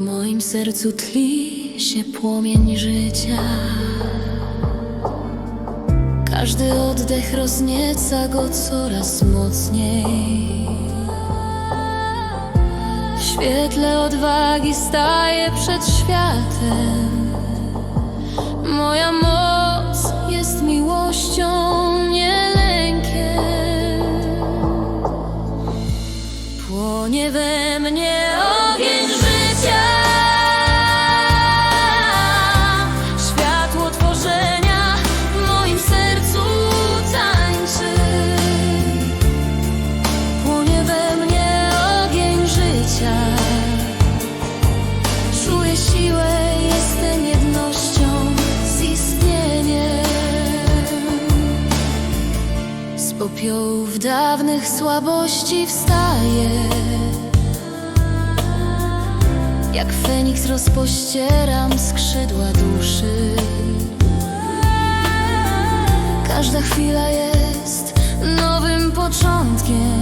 moim sercu tli się płomień życia. Każdy oddech roznieca go coraz mocniej. W świetle odwagi staję przed światem. Moja moc jest miłością, nie lękiem. Płonie we mnie Popiołów dawnych słabości wstaję. Jak Feniks rozpościeram skrzydła duszy. Każda chwila jest nowym początkiem.